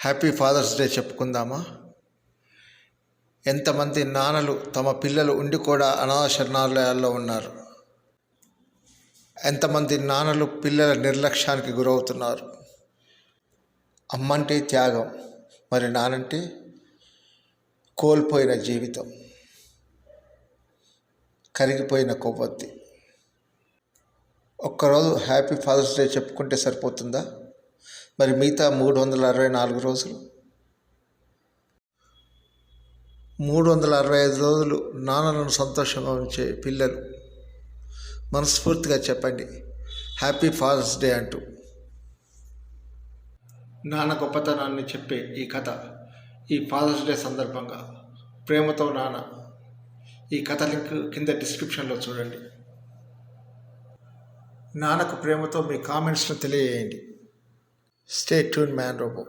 Happy fathers day చెప్పుకుందామా? ఎంతమంది నాన్నలు తమ పిల్లలు ఉండి కూడా అనాథ శరణాలయాల్లో ఉన్నారు? ఎంతమంది నాన్నలు పిల్లల నిర్లక్ష్యానికి గురవుతున్నారు? అమ్మంటే త్యాగం మరి నానంటే కోల్పోయిన జీవితం కరిగిపోయిన కొవ్వొత్తి. ఒక్కరోజు హ్యాపీ ఫాదర్స్ డే చెప్పుకుంటే సరిపోతుందా? మరి మిగతా మూడు వందల అరవై నాలుగు రోజులు? మూడు వందల అరవై ఐదు రోజులు నాన్నలను సంతోషంగా ఉంచే పిల్లలు. మనస్ఫూర్తిగా చెప్పండి. హ్యాపీ ఫాదర్స్ డే అంటూ. నాన్న గొప్పతనాన్ని చెప్పే ఈ కథ ఈ ఫాదర్స్ డే సందర్భంగా ప్రేమతో నాన్న ఈ కథ లింక్ కింద డిస్క్రిప్షన్లో చూడండి. నాన్నకు ప్రేమతో మీ కామెంట్స్ను తెలియజేయండి. Stay tuned, man robot.